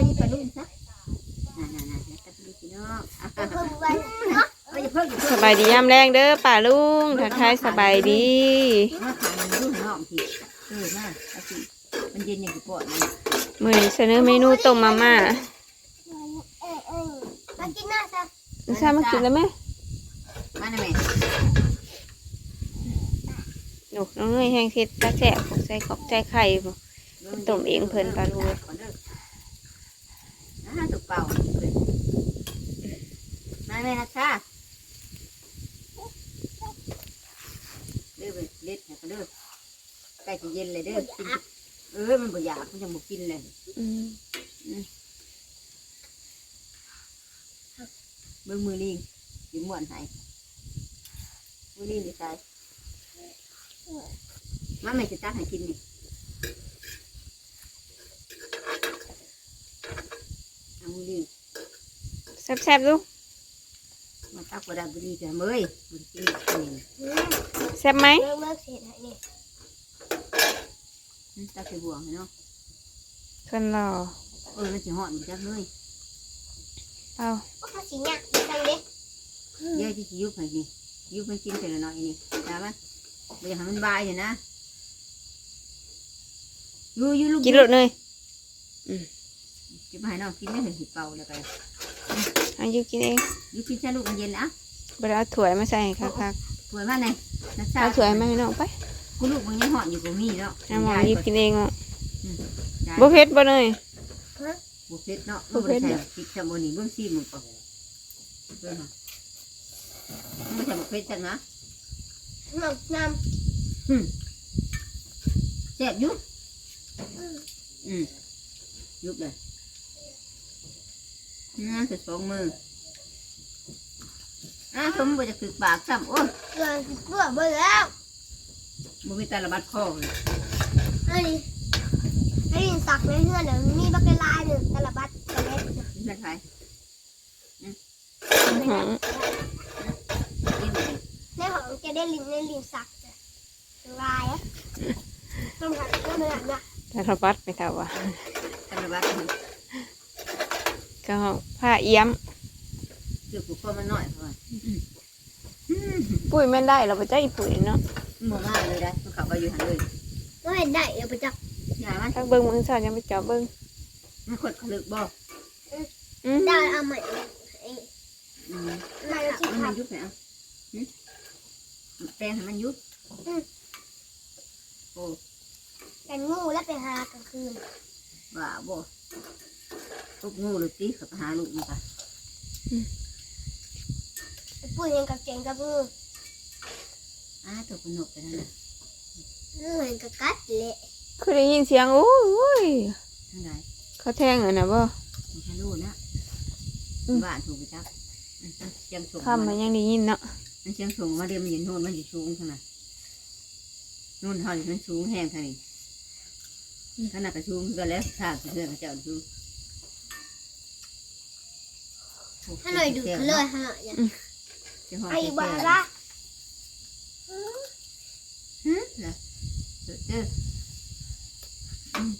อนี่ปลาลุ่มซะน่าๆๆแล้วก็ดูพี่น้องอะเพิ่มวันเนาะเอ้ยอย่าเพิ่งอย่าเพิ่งสบายดียามแรงเด้อป่าลุงทักทายสบายดี มาขายมันรุ่นน้องทีเออมาเอาสิมันเย็นอย่างกี่ปอดเลยมื้อนี้เสนอเมนูต้มมาม่าเออเออมากินหน้าซะน้ำชามากินแล้วไหมมาหน่อยแม่ หนูน้องเนยแห้งเฮ็ดตาแซ่บใส่ขอบใจไข่บ่ต้มเองเพิ่นปลาลูกอ่าถูก เป่าเพิ่นมาแม่นะชาเด้อเว้ยเล็ดเนี่ยก็เด้อใกล้จะเย็นเลยเด้อกินเออมันบ่อยากมันจะบ่กินเลยอืมเบิ่งมือลิงกินม่วนให้มือลิงดีใจมาแม่จะตักให้กินนี่ เอามือลิงแซ่บๆดูมาตักบ่ได้บ่ดีจ้ะเมยมันกินแบบนี้อืมแซ่บไหมเลิกเลิกเสร็จแล้วนี่อืม ตักใส่บ่วงให้เนาะเพิ่นรอเออมันสิฮ้อนบ่จักเลยเอาก็ภาษีเนี่ยดีจังเด้เดี๋ยวที่สิยุบให้นี่ยุบมันกินแต่ละหน่อยนี่จ้ามันบ่อยากให้มันบายเลยนะอยู่อยู่ลูกกินรสเนยจะมาให้น้องกินได้ถึงสิเป่าแล้วกันเอาอยู่กินเองยุบกินซะลูกมันเย็นนะบ่ได้เอาถ้วยมาใส่ให้คักสวยมากเลยนะๆจ๊ะเอาถ้วยมาให้น้องไปกูลูกมันยังหอนอยู่กับมีแล้วเอาหมอหยิบกินเองอะบ่บ่เผ็ดบ่เนยบุเพ็ดเนาะบ่บ่เผ็ได้ดใส่พริกชะโมนี่เบื้องซีมันก่อนเบิ่งค่ะไม่ใช่บุเพ็ดจังนะน้ำน้แซ่บอยุบอืมยุบเลย น่าจะสองมืออะสมบูรจะคือปากซ้ำโอ้ยำเกลือเกลือเบอร์แล้วบ่มีแต่ระบัดคอเลยไอ้นี่ไอ้นี่สักในเฮือนเดี๋ยวมีบักเกลายหนึ่งตละบัดตะเล็ดนี่เป็นใครอื้อหือกินเลยในของแกได้ลินในลินสักจ้ะลายอะต้องหันต้องหันนะแต่ระบัดไม่เท่าว่าแต่ระบัดมัน ก็ผ้าเอี้ยมเดี๋ยวกูก็มันหน่อยเพราะว่าปุ๋ยแม่นได้เราไปใจอีปุ๋ยเนาะหมดมากเลยนะมันขับไปอยู่หันเลยต้องเห็นได้เดี๋ยวไปจับอย่ามันทักเบิ่งมือสาวยังไปจับเบิ่งมันขดขลึกบ่อืมได้เอาใหม่ไอ้อืมมาแล้วที่มันทมันยุบไหนอะหึแปลงให้มันยุบโอ้ำกันงูแล้วไปหากลางคืนบ้าบ่ ตบงูหรือตีขับหาลูกมันค่ะไปพูดเห็นกับเก่งกับงูอ้าตัวขนกไปนั่นน่ะงูเห็นกับกัดเละคือได้ยินเสียงโอ้ยทั้งหลายเขาแทงอะนะบ่มันแค่ลูกนะบ้านถูกไปจับมันเสียงส่งคำมันยังได้ยินเนาะมันเสียงส่งมาเดี๋ยวมันอยู่โน่นมันอยู่สูงขนาดนู่นเท่านี้มันสูงแห้งขนาดนี้ขนาดกระสูงก็แล้วทางเพื่อนกระเจ้าสูง ถ้าหน่อยดูดเขาเลยถ้าหน่อยเนี่ยจะหอดไอ้แก่ๆบาระฮึนะเด้อเด้ออืม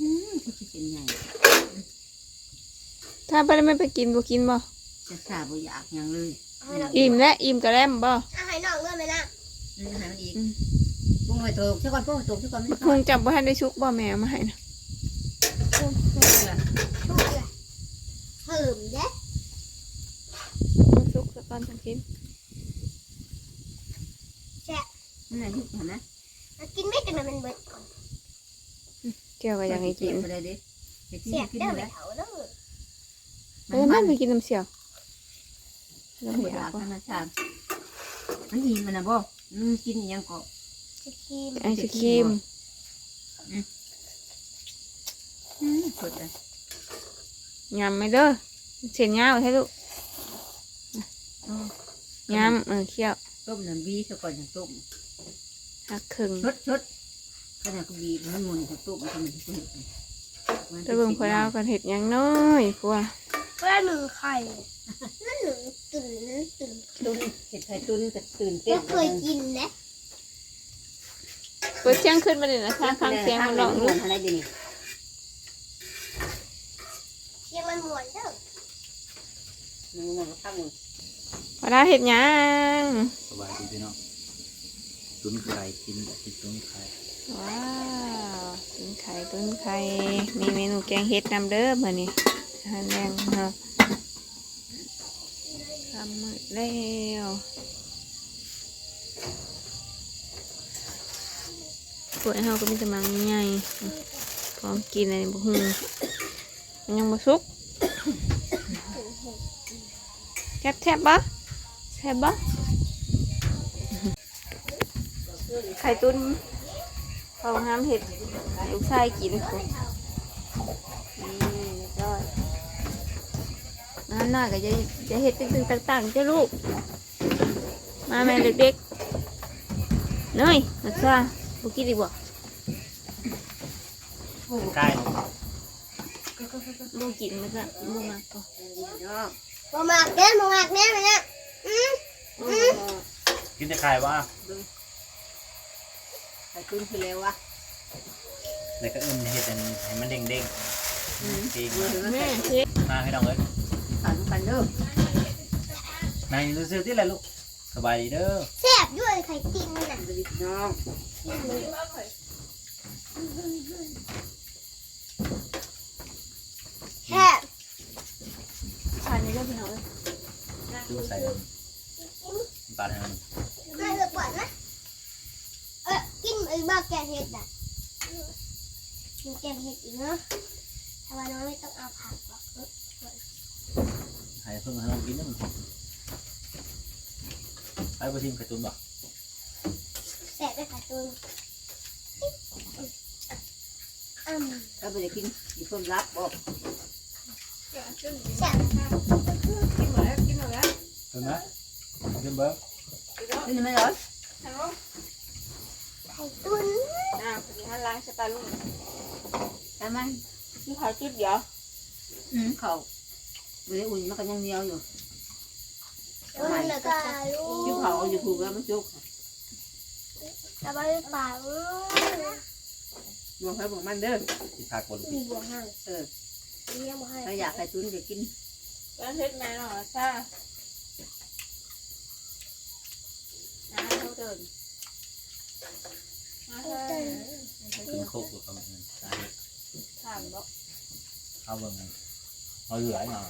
อืมที่สิเป็นไงถ้าไปแล้วไม่ไปกินบ่กินบ่จะสาบ่อยากหยังเลยให้เราอิ่มและอิ่มกระแลมบ่ให้น้องเลื่อนไปนะอืมให้มันอีกอืมปุ้งไปถูกเจ้าก่อนปุ้งไปถูกเจ้าก่อนไม่บักต้พุองงจับบ่ทันได้ชุกบ่แม่เอามาให้นะ ทุกเลยเพิ่มเด้ มันชุกซะ ก่อนจังกินนั่นแหละยุบเห็นไหมกินไม่กันนะมันเบิดก่อนเกี่ยวก็อยากให้กินไปเลยดิเดี๋ยวกินเสียบกินเด้อเลไปยเถาเด้อเออนั่นไปกินน้ำเสียวมัเรานบ่บ่อยากกอายบ่ธรรมชาติมันอิ่มมันนะบ่มันกินอหยังก็จะคีมไอศครีมอืมสดเลยยำไหมเด้อเส้นยาวให้ลูกโอ้ ยำเออเคี่ยวต้มน้ำบีซะก่อนอย่างต้มหักครึ่งชดชดขนาดก็บีบมันหมุนกับตุ้มมันก็เหมือนตุ้มไปเบิ่งพอดาวกันเห็ดหยังน้อยพวกเพื่อหนึ่งไข่นั่นหนึ่งตื่นตื่นตุ้นเห็ดไข่ตุ้นก็ตื่นเต้ก็นเคยกินนะเปิดเสียงขึ้นมาเลยนะทางฟังเสียงมันร้องลูลูกกอะไรดีนี่มันหมวนเด้อมึงมันก็ข้างมึง พอได้เห็ดหยังสบายดีพี่น้องตุ้นไข่กินแต่กินตุ้นไข่ว้าวตุ้นไข่ตุ้นไข่มีเมนูแกงเห็ดนำเด้อมื้อนี้อาหารแรงเนาะทำมืดแล้วปวดเฮาก็มีแต่มังใหญ่พร้อมกินอะไรบ่ฮู้มันยังบ่สุกแซ่บแซ่บ บ่แซ่บบ่ไข่ตุ้นเขาห้ามเห็ดลูกชายกินพุ่นนี่เรียบร้อยน้าหน้าก็จะจะเห็ดตึงๆต่างๆเจ้าลูก มาแม่เด็กๆเนยมาซ่าบุกินดีกว่าใกล้ลูกกินมันก็ลูกมาก็ย่อบ่มากเด้อบ่มากแน่เลยเนี่ยอืม กินแต่ไข่วะไข่ตุ้นคือแล้ววะแล้วก็เอิ่มเห็ดอันให้มันเด้งเด้งจริงมือถือแม่แม่เช็ดมาให้น้องเอ้ยขันกันเด้อนายซื้อๆที่ไรลูกสบายดีเด้อแซ่บด้วยไข่ติ่งน่ะดูดิน้องแซ่บทานนี้ก็พี่น้องดูใส่น้ำตาลให้มัน มาเถอะปวดนะเออกินไอ้บ้าแกงเห็ดอะกินแกงเห็ดอีกเนาะแต่ว่าน้องไม่ต้องเอาผักหรอกเออให้เพิ่งให้น้องกินนี่มันหอมไอ้ปลาทิมไข่ตุ้นบ่แซ่บด้วยค่ะตูนอืมถ้าไปจะกินอีเพิ่มรับบอกแซ่บกินหมดแล้วกินหมดแล้วเห็นไหมกินเบิ้ง นี่ไม่ร้อนไข่ตุ้นอ่าพอดีฮันล้างสตาร์ลูกแต่มันนี่ขอจุดเดียวอืมเขาเวลาอุ่นมันก็ยังเหนียวอยู่ตุ้นแล้วก็ลูอยู่กเขาอยู่ถูกแล้วมันจุกแล้วก็ปลาอืมบวกให้บวกมันเด้อที่ผักบนมีบัวห่างเออถ้าอยากไข่ตุ้นจะกินแล้วเฮ็ดแม่หน่อยซ่าอ่า เขาเดินมาเถอะกินโคกกับเขาเหมือนกันถามบอกเอาเบิ้งเอาเหลือมา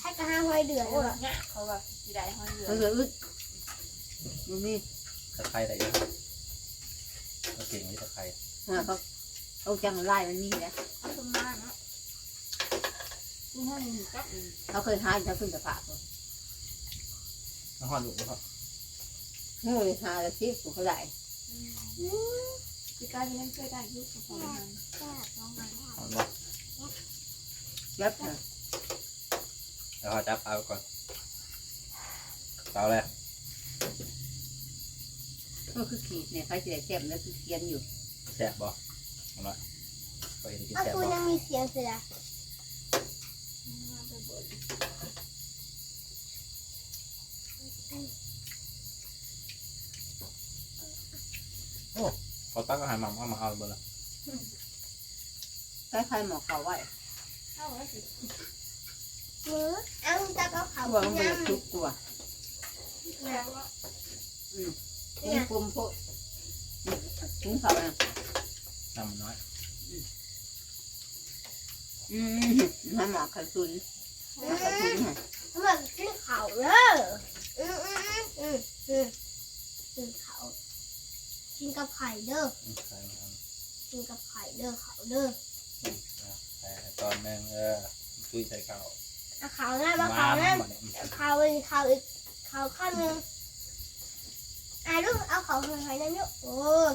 ให้กระห้าหอยเดือดโอ้ยยเนี่ยเขาว่าสีได้หอยเหลือเขาเหลืออึดมันมีตะไคร้อะได้เยอะเราเก่งที่ตะไคร้เขาเขาจังไล่มันมีแหล้วเอาสมาเนาะนี่ให้หนึ่งกับเขาเคยหาเขาขึ้นแต่ผ่าเขาน้ำหอมลูกนะครับ เฮ้ยหาแล้วที่เขาได้พี่การยังเคยได้ยุคของมันแซ่บน้องมันหอมบ่ยับนะเดี๋ยวขอจับเอาก่อนเอาเลยก็คือขีดเนี่ยใครจะได้แซ่บแล้วคือเคียนอยู่แซ่บบ่เอามาไปกินเอาแซ่บตูนบ่ยังมีเสียงเสือ เขาตั้งอาหารมาเอามาเอาเบอร์ละคล้ายๆหมอเขาไว้เข้าแล้วสิมือเอาจะเอาเขากลัวกิมันนน้เป็นทุกกลัวำนะคุ้มคุ้มโพดคุ้มเขาอะน้ำมันน้อย อืมน้ำหมอกไข่ตุนหมอกไข่ตุนค่ะเหมือนกินเขาเลยอืมอืมอืมอืมกินเขา กินกับไข่เด้ออืมใส่มาทกินกับไข่เด้อเขาเด้อำอืมเอาใส่ตอนหนึงเออช่วยใส่ข้าวเอาเขาหน้ามาเขาหน้ามาเนี่ยอืมเขาอีกเขาอีกเขาข้างหนึงอะลูกเอาเขาหอยนั่นลูกโอ้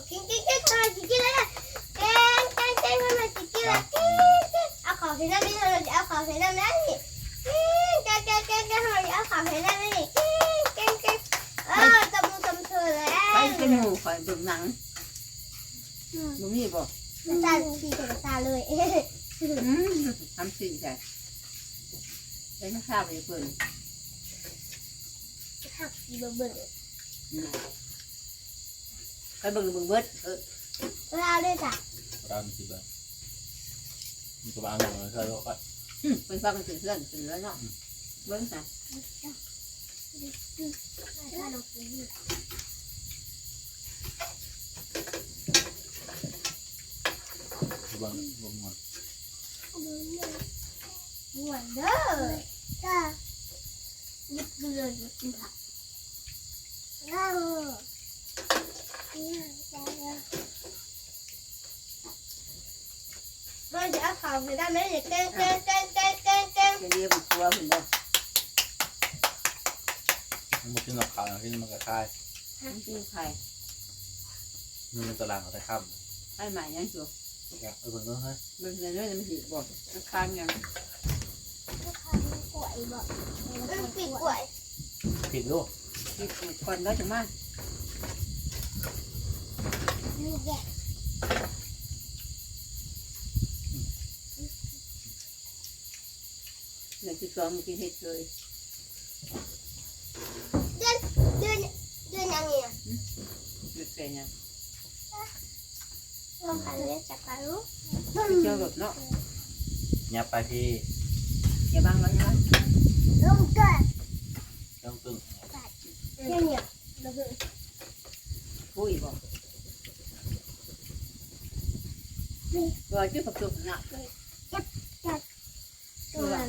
กินกินกินทำไมกินกินเลยนะแกงแกงแกงทำไมกินกินเลยกินกินเอาเขาใส่น้ำนี่เลยเอาเขาใส่น้ำนั่นนี่กินแกงแกงแกงแกงทำไมเอาเขาใส่น้ำนี่กิ อยเบิ่งหนังมึงมีบ่ตาสีเขียวตาเลยอืมทำสิ่งใช่แล้วข้าวไปเปิดหักสีเบิ่งเบิ่งไปเบิ่งเบิ่งเบิดเออเราด้วยจ้ะเรามีสิบเบอร์มันก็บางอย่างมันก็โลกก็อืมเป็นฟังกันเพื่อนๆเป็นแล้วเนาะเบิ้งจ้ะ ถ้าเรากิน บางบางหมดหวานเด้อจ้าหยิบเกลือหยิบผักนั่งมันจะเอาข่าวไปได้ไหมเนี่ยแกงแกงแกงแกงแกงแกงจะเรียกบุกตัวหุ่นเด้อมันกินกับข้าวที่มันก็คายมันกินไข่มันเป็นตารางเอาแต่ค่ไข่ใหม่ยัง ชัวำเออเบิ่งเฮ้ยเบิ้งเลยเลยมันหิบอกมันคานยังกล้วยบอกมันปีกกล้วยผิดลูกกินก่อนแล้วจะมานี่แกเดี๋ยวที่สองมันกินเห็ดเลยเดือนเดือนเดือนยังไงเดือดแก่ยัง ลองหันเลยจากการรู้เชื่อแบบเนาะยับไปที่อย่าบังมันนะลงเกิดต้องตึงเนี่ยเนี่ยเราคือปุ้ยบอกตัวชื่อผักจุกน่ะตัวนั้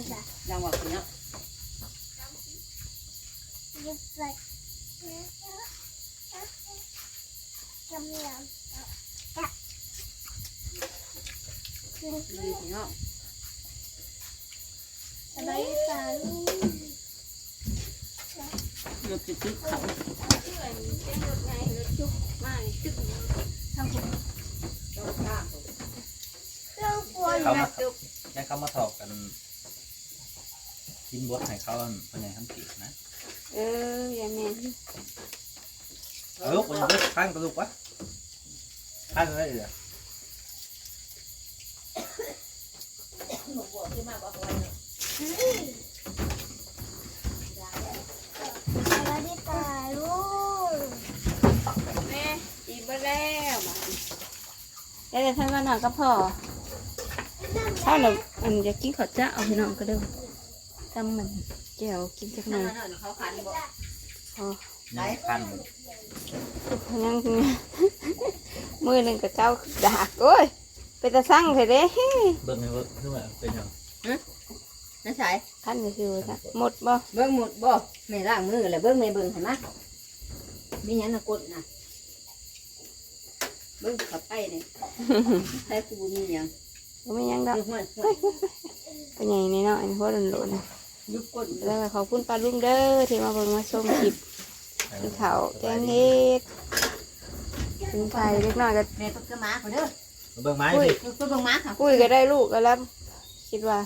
นจ้ะยังบอกเนาะยึดใส่จำเนี่ยดีเนาะสบายตาลูกมันจะตึกเขาต้องกลัวเขานะมาให้เขามาถอกกันกินบดให้เขาเป็นไงทำกินะ เอออย่าแม่นเอาลูกมันลูกข้างกับลูกวะข้างอะไรเอ่ยส บายตาลูกแม่อีกบ่แล้วมาได้แต่ท่านว่าหน่อยก็พอถ้าเราอันจะกินข้าวเจ้าเอาพี่น้องก็เด้อทำมันแก้วกินจักหน่อยเขาขันบอกพอยังขั้นยังมือหนึ่งกับเก้าดากโอ้ยเป็นตาสั่งเถอะเด้เบิ่งให้เบิ่งขึ้นมาเป็นยัง นั่นใช่ท่านก็คือว่าหมดบ่เบิ้งหมดบ่แม่ล้างมือแล้วเบิ้งแม่เบิ้งเห็นไหมมีหยังน่ะกดน่ะเบิ้งขับไปเนี่ยใช้กูมีหยังก็ไม่ยังดอกยุบมันเป็นใหญ่ในเนาะอันนี้เพราะโดนๆนะยุบกดแล้วก็ขอบคุณป้าลุงเด้อที่มาเบิ่งมาชมคลิปกินข้าวแกงเฮ็ดกินไข่เล็กน้อยก็แม่ต้องเกมาเขาเด้อเบิ่งไม้อุ้ยสิก็เบิ้งมาค่ะปุ้ยก็ได้ลูกก็แล้วคิดว่า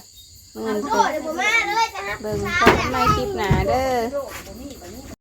เมื่อขอนั้นโทษเดี๋ยวผมมาเลยจ้ะเบิ่งพอกันใหม่คลิปหน้าเด้อโลกบ่มี